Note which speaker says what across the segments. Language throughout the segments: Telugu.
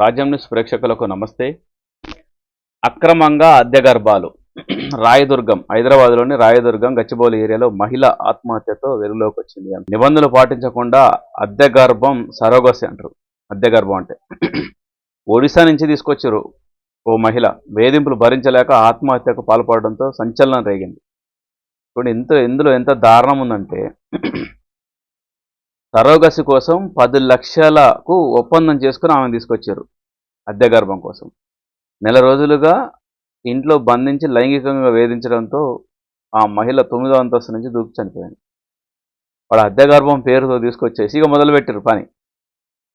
Speaker 1: రాజ్యం న్యూస్ ప్రేక్షకులకు నమస్తే. అక్రమంగా అద్దె గర్భాలు రాయదుర్గం హైదరాబాద్లోని రాయదుర్గం గచ్చిబౌలి ఏరియాలో మహిళ ఆత్మహత్యతో వెలుగులోకి వచ్చింది నిబంధనలు పాటించకుండా అద్దె గర్భం సరోగసి అంటారు. అద్దె గర్భం అంటే. ఒడిశా నుంచి తీసుకొచ్చారు ఓ మహిళ. వేధింపులు భరించలేక ఆత్మహత్యకు పాల్పడడంతో సంచలనం రేగింది. ఇప్పుడు ఇంత ఇందులో ఎంత దారుణం ఉందంటే సరోగసి కోసం పది లక్షలకు ఒప్పందం చేసుకుని ఆమెను తీసుకొచ్చారు అద్దె గర్భం కోసం. నెల రోజులుగా ఇంట్లో బంధించి లైంగికంగా వేధించడంతో ఆ మహిళ తొమ్మిదో అంతస్తు నుంచి దూకి చనిపోయింది. వాడు అద్దె గర్భం పేరుతో తీసుకొచ్చేసి ఇక మొదలుపెట్టారు పని.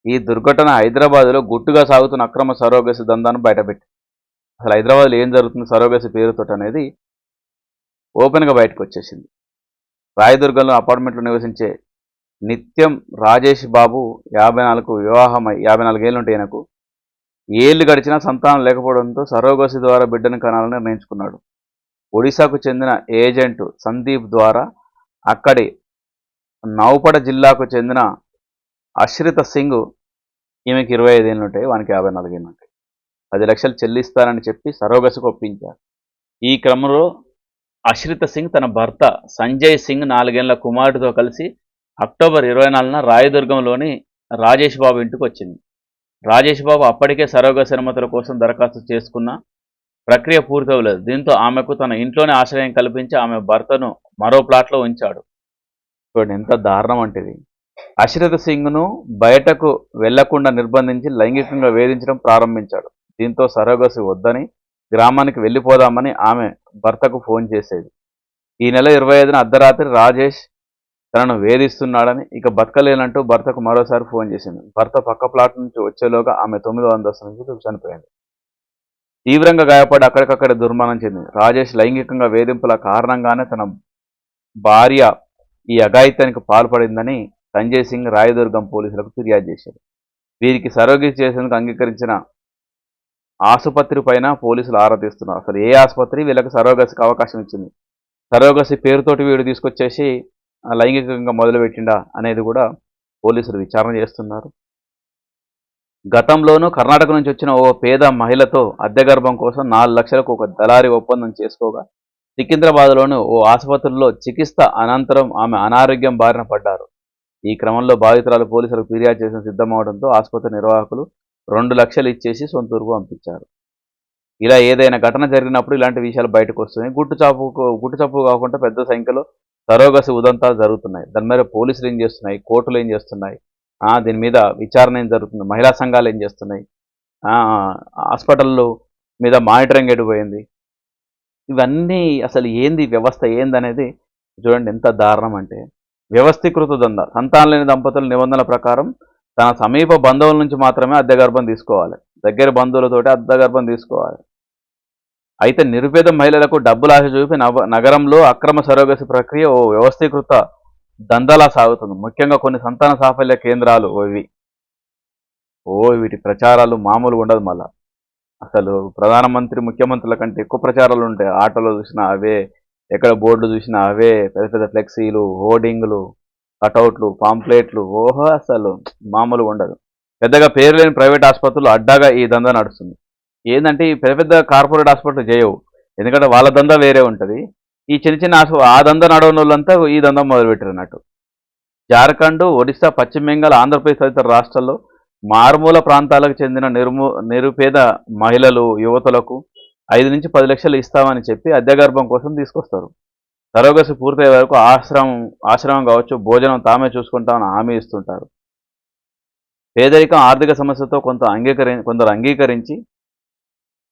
Speaker 1: ఈ దుర్ఘటన హైదరాబాద్లో గుట్టుగా సాగుతున్న అక్రమ సరోగసి దందాను బయటపెట్టి అసలు హైదరాబాద్లో ఏం జరుగుతుంది సరోగసి పేరుతో అనేది ఓపెన్గా బయటకు వచ్చేసింది. రాయదుర్గంలో అపార్ట్మెంట్లో నివసించే నిత్యం రాజేష్ బాబు యాభై నాలుగు వివాహం యాభై నాలుగేళ్ళు ఉంటాయి ఆయనకు ఏళ్ళు గడిచినా సంతానం లేకపోవడంతో సరోగసి ద్వారా బిడ్డను కనాలని నిర్ణయించుకున్నాడు. ఒడిశాకు చెందిన ఏజెంట్ సందీప్ ద్వారా అక్కడి నౌపడ జిల్లాకు చెందిన అశ్రిత సింగ్ ఈమెకి ఇరవై ఐదేళ్ళు ఉంటాయి వానికి యాభై నాలుగేళ్ళు ఉంటాయి. పది లక్షలు చెల్లిస్తానని చెప్పి సరోగసికి ఒప్పించారు. ఈ క్రమంలో అశ్రిత సింగ్ తన భర్త సంజయ్ సింగ్ నాలుగేళ్ళ కుమారుడితో కలిసి అక్టోబర్ ఇరవై నాలుగున రాయదుర్గంలోని రాజేష్ బాబు ఇంటికి వచ్చింది. రాజేష్ బాబు అప్పటికే సరోగ అనుమతుల కోసం దరఖాస్తు చేసుకున్న ప్రక్రియ పూర్తవలేదు. దీంతో ఆమెకు తన ఇంట్లోనే ఆశ్రయం కల్పించి ఆమె భర్తను మరో ప్లాట్లో ఉంచాడు. చూడండి ఎంత దారుణం అంటేది. ఇది సింగ్ను బయటకు వెళ్ళకుండా నిర్బంధించి లైంగికంగా వేధించడం ప్రారంభించాడు. దీంతో సరోగసి వద్దని గ్రామానికి వెళ్ళిపోదామని ఆమె భర్తకు ఫోన్ చేసేది. ఈ నెల ఇరవై ఐదున అర్ధరాత్రి రాజేష్ తనను వేధిస్తున్నాడని ఇక బతకలేనంటూ భర్తకు మరోసారి ఫోన్ చేసింది. భర్త పక్క ప్లాట్ నుంచి వచ్చేలోగా ఆమె తొమ్మిదో అంతస్తు నుంచి చనిపోయింది. తీవ్రంగా గాయపడి అక్కడికక్కడ దుర్మరణం చెందింది. రాజేష్ లైంగికంగా వేధింపుల కారణంగానే తన భార్య ఈ అఘాయిత్యానికి పాల్పడిందని సంజయ్ సింగ్ రాయదుర్గం పోలీసులకు ఫిర్యాదు చేశారు. వీరికి సరోగసి చేసేందుకు అంగీకరించిన ఆసుపత్రి పైన పోలీసులు ఆరా తీస్తున్నారు. అసలు ఏ ఆసుపత్రి వీళ్ళకి సరోగసికి అవకాశం ఇచ్చింది? సరోగసి పేరుతోటి వీడు తీసుకొచ్చేసి లైంగికంగా మొదలుపెట్టిండా అనేది కూడా పోలీసులు విచారణ చేస్తున్నారు. గతంలోనూ కర్ణాటక నుంచి వచ్చిన ఓ పేద మహిళతో అద్దె గర్భం కోసం నాలుగు లక్షలకు ఒక దళారి ఒప్పందం చేసుకోగా సికింద్రాబాద్లోని ఓ ఆసుపత్రిలో చికిత్స అనంతరం ఆమె అనారోగ్యం బారిన పడ్డారు. ఈ క్రమంలో బాధితురాలు పోలీసులకు ఫిర్యాదు చేసిన సిద్ధమవడంతో ఆసుపత్రి నిర్వాహకులు రెండు లక్షలు ఇచ్చేసి సొంతూరుకు పంపించారు. ఇలా ఏదైనా ఘటన జరిగినప్పుడు ఇలాంటి విషయాలు బయటకు వస్తున్నాయి. గుట్టుచాపు గుట్టుచాపు కాకుండా పెద్ద సంఖ్యలో సరోగసి ఉదంతాలు జరుగుతున్నాయి. దాని మీద పోలీసులు ఏం చేస్తున్నాయి? కోర్టులు ఏం చేస్తున్నాయి? దీని మీద విచారణ ఏం జరుగుతుంది? మహిళా సంఘాలు ఏం చేస్తున్నాయి? ఆ, హాస్పిటల్లో మీద మానిటరింగ్ ఎడిపోయింది ఇవన్నీ అసలు ఏంది వ్యవస్థ? ఏందనేది చూడండి ఎంత దారుణం అంటే వ్యవస్థీకృత దంద. సంతానం లేని దంపతుల నిబంధనల ప్రకారం తన సమీప బంధువుల నుంచి మాత్రమే అద్దె గర్భం తీసుకోవాలి. దగ్గర బంధువులతోటి అద్దె గర్భం తీసుకోవాలి. అయితే నిరుపేద మహిళలకు డబ్బులు ఆశ చూపి నగరంలో అక్రమ సరోగసి ప్రక్రియ ఓ వ్యవస్థీకృత దందలా సాగుతుంది. ముఖ్యంగా కొన్ని సంతాన సాఫల్య కేంద్రాలు ఇవి ఓ వీటి ప్రచారాలు మామూలు ఉండదు మళ్ళా. అసలు ప్రధానమంత్రి ముఖ్యమంత్రుల కంటే ఎక్కువ ప్రచారాలు ఉంటాయి. ఆటోలో చూసినా అవే ఎక్కడ బోర్డులు చూసినా అవే పెద్ద పెద్ద ఫ్లెక్సీలు హోర్డింగ్లు కటౌట్లు పాంప్లెట్లు. ఓహో అసలు మామూలు ఉండదు. పెద్దగా పేరు లేని ప్రైవేట్ ఆసుపత్రులు అడ్డాగా ఈ దందా నడుస్తుంది. ఏంటంటే ఈ పెద్ద పెద్ద కార్పొరేట్ హాస్పిటల్ చేయవు. ఎందుకంటే వాళ్ళ దందా వేరే ఉంటుంది. ఈ చిన్న చిన్న ఆ దందా నడవని వాళ్ళంతా ఈ దందా మొదలుపెట్టారు అన్నట్టు జార్ఖండ్ ఒడిశా పశ్చిమ బెంగాల్ ఆంధ్రప్రదేశ్ తదితర రాష్ట్రాల్లో మారుమూల ప్రాంతాలకు చెందిన నిర్మూ నిరుపేద మహిళలు యువతులకు ఐదు నుంచి పది లక్షలు ఇస్తామని చెప్పి అద్దె గర్భం కోసం తీసుకొస్తారు. సరోగసి పూర్తయ్యే వరకు ఆశ్రమం ఆశ్రమం కావచ్చు భోజనం తామే చూసుకుంటామని హామీ ఇస్తుంటారు. పేదరికం ఆర్థిక సమస్యతో కొంత అంగీకరి కొందరు అంగీకరించి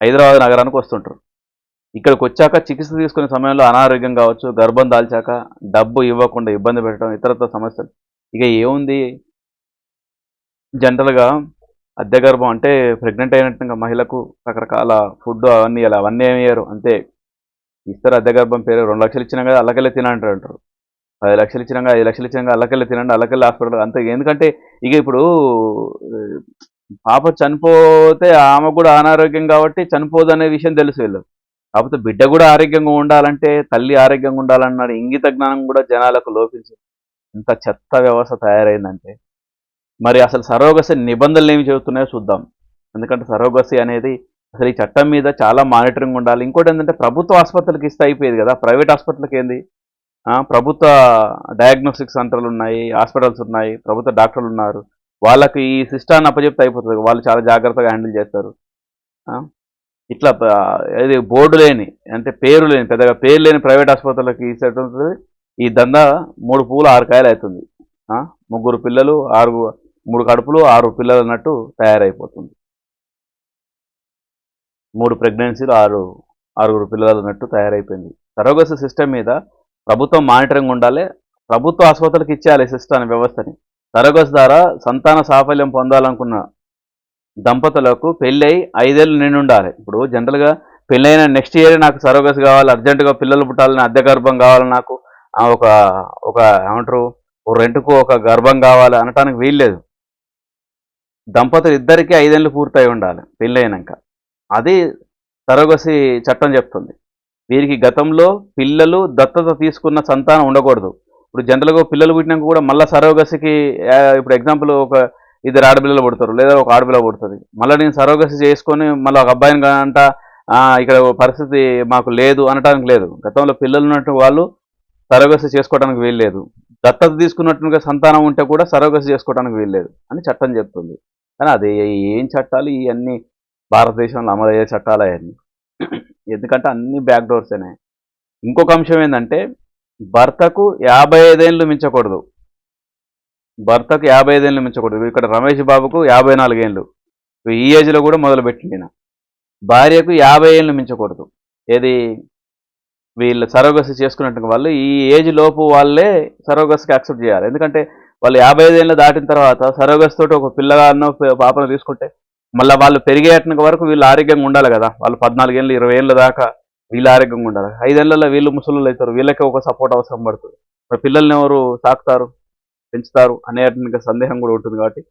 Speaker 1: హైదరాబాద్ నగరానికి వస్తుంటారు. ఇక్కడికి వచ్చాక చికిత్స తీసుకునే సమయంలో అనారోగ్యం కావచ్చు గర్భం దాల్చాక డబ్బు ఇవ్వకుండా ఇబ్బంది పెట్టడం ఇతరత్ర సమస్యలు. ఇక ఏముంది? జనరల్గా అద్దె గర్భం అంటే ప్రెగ్నెంట్ అయినట్టుగా మహిళకు రకరకాల ఫుడ్ అవన్నీ ఇలా అవన్నీ ఏమయ్యారు అంతే. ఇస్తారు అద్దె గర్భం పేరు. రెండు లక్షలు ఇచ్చినా కదా అల్లకెళ్ళి తినంటారు అంటారు. పది లక్షలు ఇచ్చినాక ఐదు లక్షలు ఇచ్చినాక అల్లకెళ్ళి తినండి అల్లకెళ్ళి హాస్పిటల్. అంతే. ఎందుకంటే ఇక ఇప్పుడు పాప చనిపోతే ఆమె కూడా అనారోగ్యం కాబట్టి చనిపోదు అనే విషయం తెలుసు వీళ్ళు కాకపోతే బిడ్డ కూడా ఆరోగ్యంగా ఉండాలంటే తల్లి ఆరోగ్యంగా ఉండాలన్న ఇంగిత జ్ఞానం కూడా జనాలకు లోపించింది. ఇంత చెత్త వ్యవస్థ తయారైందంటే. మరి అసలు సరోగసి నిబంధనలు ఏమి చెబుతున్నాయో చూద్దాం. ఎందుకంటే సరోగసి అనేది అసలు ఈ చట్టం మీద చాలా మానిటరింగ్ ఉండాలి. ఇంకోటి ఏంటంటే ప్రభుత్వ ఆసుపత్రులకు ఇస్తే అయిపోయేది కదా. ప్రైవేట్ హాస్పిటల్కి ఏంది? ప్రభుత్వ డయాగ్నోస్టిక్ సెంటర్లు ఉన్నాయి హాస్పిటల్స్ ఉన్నాయి ప్రభుత్వ డాక్టర్లు ఉన్నారు. వాళ్ళకి ఈ సిస్టాన్ని అప్పచెప్తే అయిపోతుంది. వాళ్ళు చాలా జాగ్రత్తగా హ్యాండిల్ చేస్తారు. ఇట్లా ఇది బోర్డు లేని అంటే పేరు లేని పెద్దగా పేరు లేని ప్రైవేట్ ఆసుపత్రులకు ఇచ్చేటువంటి ఈ దందా మూడు పూలు ఆరు కాయలు అవుతుంది. ముగ్గురు పిల్లలు ఆరు మూడు కడుపులు ఆరు పిల్లలు అన్నట్టు తయారైపోతుంది. మూడు ప్రెగ్నెన్సీలు ఆరు ఆరుగురు పిల్లలు అన్నట్టు తయారైపోయింది. సరోగస్ సిస్టమ్ మీద ప్రభుత్వం మానిటరింగ్ ఉండాలి. ప్రభుత్వ ఆసుపత్రులకు ఇచ్చేయాలి సిస్టమ్ వ్యవస్థని. తరగతి ద్వారా సంతాన సాఫల్యం పొందాలనుకున్న దంపతులకు పెళ్ళై ఐదేళ్ళు నిండి ఉండాలి ఇప్పుడు జనరల్గా పెళ్ళైన నెక్స్ట్ ఇయర్ నాకు సరోగస్ కావాలి అర్జెంటుగా పిల్లలు పుట్టాలని అద్దె గర్భం కావాలి నాకు. ఆ, ఒక ఒక ఏమంటారు ఓ రెంట్కు ఒక గర్భం కావాలి అనటానికి వీల్లేదు. దంపతులు ఇద్దరికీ ఐదేళ్ళు పూర్తయి ఉండాలి పెళ్ళైనాక. అది సరోగసి చట్టం చెప్తుంది. వీరికి గతంలో పిల్లలు దత్తత తీసుకున్న సంతానం ఉండకూడదు. ఇప్పుడు జనరల్గా పిల్లలు పుట్టినాక కూడా మళ్ళీ సరోగసికి ఇప్పుడు ఎగ్జాంపుల్ ఒక ఇద్దరు ఆడపిల్లలు పుడతారు లేదా ఒక ఆడపిల్ల పుడుతుంది. మళ్ళీ నేను సరోగసి చేసుకొని మళ్ళీ ఒక అబ్బాయిని అంట ఇక్కడ పరిస్థితి మాకు లేదు అనటానికి లేదు. గతంలో పిల్లలు ఉన్నట్టు వాళ్ళు సరోగసి చేసుకోవడానికి వీల్లేదు. దత్తత తీసుకున్నట్టుగా సంతానం ఉంటే కూడా సరోగసి చేసుకోవడానికి వీల్లేదు అని చట్టం చెప్తుంది. కానీ అది ఏం చట్టాలు? ఇవన్నీ భారతదేశంలో అమలయ్యే చట్టాలు అవన్నీ ఎందుకంటే అన్ని బ్యాక్ డోర్స్ ఇంకొక అంశం ఏంటంటే భర్తకు యాభై ఐదేళ్ళు మించకూడదు. భర్తకు యాభై ఐదేళ్ళు మించకూడదు ఇక్కడ రమేష్ బాబుకు యాభై నాలుగేళ్ళు ఈ ఏజ్లో కూడా మొదలుపెట్టింది ఈయన. భార్యకు యాభై ఏళ్ళు మించకూడదు. ఏది? వీళ్ళు సరోగసి చేసుకున్నట్టు వాళ్ళు ఈ ఏజ్ లోపు వాళ్ళే సరోగస్కి యాక్సెప్ట్ చేయాలి. ఎందుకంటే వాళ్ళు యాభై ఐదేళ్ళు దాటిన తర్వాత సరోగస్ తోటి ఒక పిల్లగాన్నో పాపను తీసుకుంటే మళ్ళీ వాళ్ళు పెరిగేట వరకు వీళ్ళు ఆరోగ్యంగా ఉండాలి కదా. వాళ్ళు పద్నాలుగేళ్ళు ఇరవై ఏళ్ళ దాకా వీళ్ళు ఆరోగ్యంగా ఉండాలి. ఐదేళ్ళలో వీళ్ళు ముసలు అవుతారు. వీళ్ళకి ఒక సపోర్ట్ అవసరం పడుతుంది. మరి పిల్లల్ని ఎవరు సాకుతారు పెంచుతారు? అనే సందేహం కూడా ఉంటుంది కాబట్టి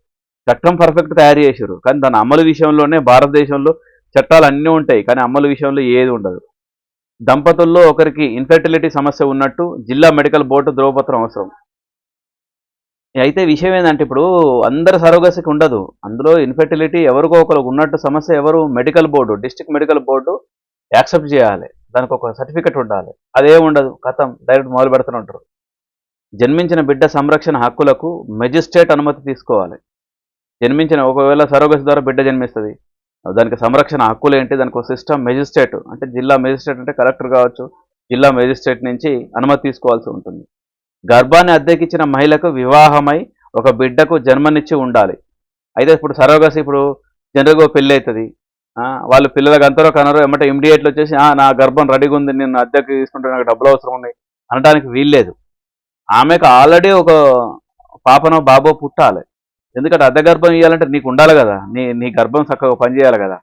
Speaker 1: చట్టం పర్ఫెక్ట్ తయారు చేశారు. కానీ దాని అమలు విషయంలోనే భారతదేశంలో చట్టాలు అన్నీ ఉంటాయి. కానీ అమలు విషయంలో ఏది ఉండదు. దంపతుల్లో ఒకరికి ఇన్ఫెర్టిలిటీ సమస్య ఉన్నట్టు జిల్లా మెడికల్ బోర్డు ధ్రువపత్రం అవసరం. అయితే విషయం ఏంటంటే ఇప్పుడు అందరు సరోగసికి ఉండదు. అందులో ఇన్ఫెర్టిలిటీ ఎవరికో ఒకరికి ఉన్నట్టు సమస్య ఎవరు? Medical board district medical board accept చేయాలి. దానికి ఒక సర్టిఫికెట్ ఉండాలి. అదే ఉండదు కథం. డైరెక్ట్ మొదలు పెడుతూనే ఉంటారు. జన్మించిన బిడ్డ సంరక్షణ హక్కులకు మెజిస్ట్రేట్ అనుమతి తీసుకోవాలి. జన్మించిన ఒకవేళ సరోగసి ద్వారా బిడ్డ జన్మిస్తుంది. దానికి సంరక్షణ హక్కులు ఏంటి? దానికి ఒక సిస్టమ్ మెజిస్ట్రేట్ అంటే జిల్లా మెజిస్ట్రేట్ అంటే కలెక్టర్ కావచ్చు. జిల్లా మెజిస్ట్రేట్ నుంచి అనుమతి తీసుకోవాల్సి ఉంటుంది. గర్భాన్ని అద్దెకిచ్చిన మహిళకు వివాహమై ఒక బిడ్డకు జన్మనిచ్చి ఉండాలి. అయితే ఇప్పుడు సరోగసి ఇప్పుడు జనరల్గా పెళ్ళి అవుతుంది. వాళ్ళు పిల్లలకు అంతరో కనరో ఏమంటే ఇమీడియట్లు వచ్చేసి నా గర్భం రెడీగా ఉంది నేను అద్దెకి తీసుకుంటే నాకు డబ్బులు అవసరం ఉన్నాయి అనడానికి వీల్లేదు. ఆమెకు ఆల్రెడీ ఒక పాపనో బాబో పుట్టాలి. ఎందుకంటే అద్దె గర్భం ఇవ్వాలంటే నీకు ఉండాలి కదా నీ నీ గర్భం చక్కగా పనిచేయాలి కదా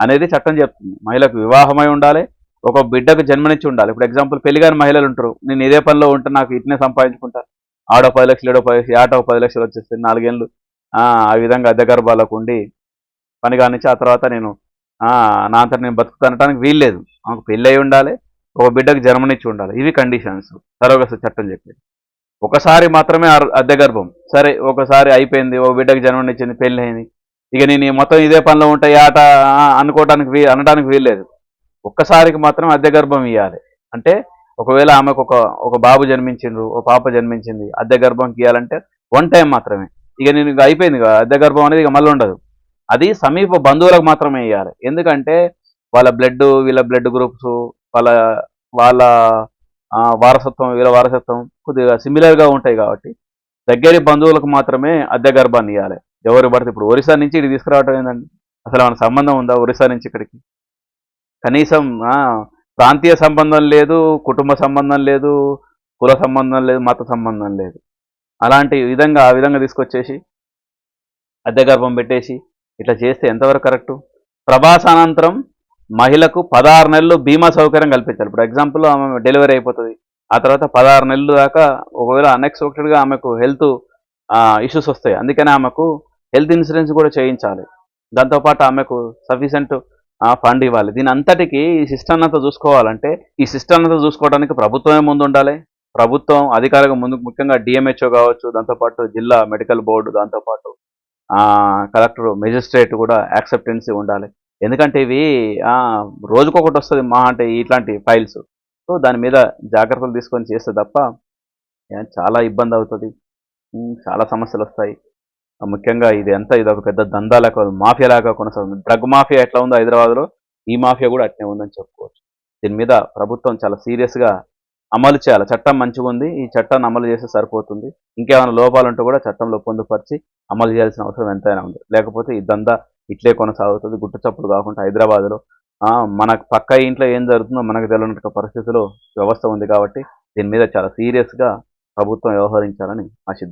Speaker 1: అనేది చట్టం చెప్తుంది. మహిళకు వివాహమై ఉండాలి ఒక బిడ్డకు జన్మనిచ్చి ఉండాలి. ఇప్పుడు ఎగ్జాంపుల్ పెళ్ళిగాని మహిళలు ఉంటారు నేను ఇదే పనిలో ఉంటే నాకు ఇట్నే సంపాదించుకుంటా. ఆడో పది లక్షలు ఏడో పది లక్షలు ఆటో పది లక్షలు వచ్చేస్తే నాలుగేళ్ళు ఆ విధంగా అద్దె గర్భాలకు ఉండి పని కానిచ్చి ఆ తర్వాత నేను నా అంతా నేను బతుకుతానటానికి వీల్లేదు. ఆమెకు పెళ్ళి ఉండాలి ఒక బిడ్డకు జన్మనిచ్చి ఉండాలి. ఇవి కండిషన్స్ సరోగస చట్టం చెప్పేది. ఒకసారి మాత్రమే అద్దె గర్భం. సరే ఒకసారి అయిపోయింది ఒక బిడ్డకు జన్మనిచ్చింది పెళ్ళి అయింది ఇక నేను మొత్తం ఇదే పనిలో ఉంటాయి ఆట అనుకోవడానికి వీ అనడానికి వీల్లేదు. ఒక్కసారికి మాత్రం అద్దె గర్భం ఇవ్వాలి అంటే ఒకవేళ ఆమెకు ఒక ఒక బాబు జన్మించిండ్రు ఒక పాప జన్మించింది అద్దె గర్భం ఇవ్వాలంటే వన్ టైం మాత్రమే. ఇక నేను ఇక అయిపోయింది ఇక అద్దె గర్భం అనేది ఇక మళ్ళీ ఉండదు. అది సమీప బంధువులకు మాత్రమే ఇవ్వాలి ఎందుకంటే వాళ్ళ బ్లడ్ వీళ్ళ బ్లడ్ గ్రూప్స్ వాళ్ళ వాళ్ళ వారసత్వం వీళ్ళ వారసత్వం కొద్దిగా సిమిలర్గా ఉంటాయి కాబట్టి దగ్గరి బంధువులకు మాత్రమే అద్దె గర్భాన్ని ఇవ్వాలి ఎవరు పడితే ఇప్పుడు ఒరిస్సా నుంచి ఇది తీసుకురావటం ఏంటండి అసలు మన సంబంధం ఉందా ఒరిస్సా నుంచి ఇక్కడికి? కనీసం ప్రాంతీయ సంబంధం లేదు కుటుంబ సంబంధం లేదు కుల సంబంధం లేదు మత సంబంధం లేదు. అలాంటి విధంగా ఆ విధంగా తీసుకొచ్చేసి అద్దె గర్భం పెట్టేసి ఇట్లా చేస్తే ఎంతవరకు కరెక్టు? ప్రభాసానంతరం మహిళకు పదహారు నెలలు బీమా సౌకర్యం కల్పించాలి. ఇప్పుడు ఎగ్జాంపుల్ ఆమె డెలివరీ అయిపోతుంది. ఆ తర్వాత పదహారు నెలలు దాకా ఒకవేళ అన్ఎక్స్పెక్టెడ్గా ఆమెకు హెల్త్ ఇష్యూస్ వస్తాయి. అందుకని ఆమెకు హెల్త్ ఇన్సూరెన్స్ కూడా చేయించాలి. దాంతోపాటు ఆమెకు సఫిషియెంట్ ఫండ్ ఇవ్వాలి. దీని అంతటికి ఈ సిస్టమ్ అంతా చూసుకోవాలంటే ఈ సిస్టమ్ అంతా చూసుకోవడానికి ప్రభుత్వమే ముందు ఉండాలి ప్రభుత్వం అధికారిగా ముందు ముఖ్యంగా డిఎంహెచ్ఓ కావచ్చు దాంతోపాటు జిల్లా మెడికల్ బోర్డు దాంతోపాటు కలెక్టర్ మెజిస్ట్రేట్ కూడా యాక్సెప్టెన్సీ ఉండాలి. ఎందుకంటే ఇవి రోజుకొకటి వస్తుంది మా అంటే ఇట్లాంటి ఫైల్స్. సో దాని మీద జాగ్రత్తలు తీసుకొని చేస్తే తప్ప చాలా ఇబ్బంది అవుతుంది. చాలా సమస్యలు వస్తాయి. ముఖ్యంగా ఇది ఎంత ఇది ఒక పెద్ద దందాలాగా మాఫియా లాగా కొనసాగుతుంది. డ్రగ్ మాఫియా ఎట్లా ఉందో హైదరాబాద్లో ఈ మాఫియా కూడా అట్నే ఉందని చెప్పుకోవచ్చు. దీని మీద ప్రభుత్వం చాలా సీరియస్గా అమలు చేయాలి. చట్టం మంచిగా ఉంది. ఈ చట్టాన్ని అమలు చేస్తే సరిపోతుంది. ఇంకేమైనా లోపాలు ఉంటే కూడా చట్టంలో పొందుపరిచి అమలు చేయాల్సిన అవసరం ఎంతైనా ఉంది. లేకపోతే ఈ దందా ఇట్లే కొనసాగుతుంది. గుట్టుచప్పుడు కాకుండా హైదరాబాద్లో మనకు మన పక్క ఇంట్లో ఏం జరుగుతుందో మనకు తెలియనట్టు పరిస్థితిలో వ్యవస్థ ఉంది కాబట్టి దీని మీద చాలా సీరియస్గా ప్రభుత్వం వ్యవహరించాలని ఆశిద్దాం.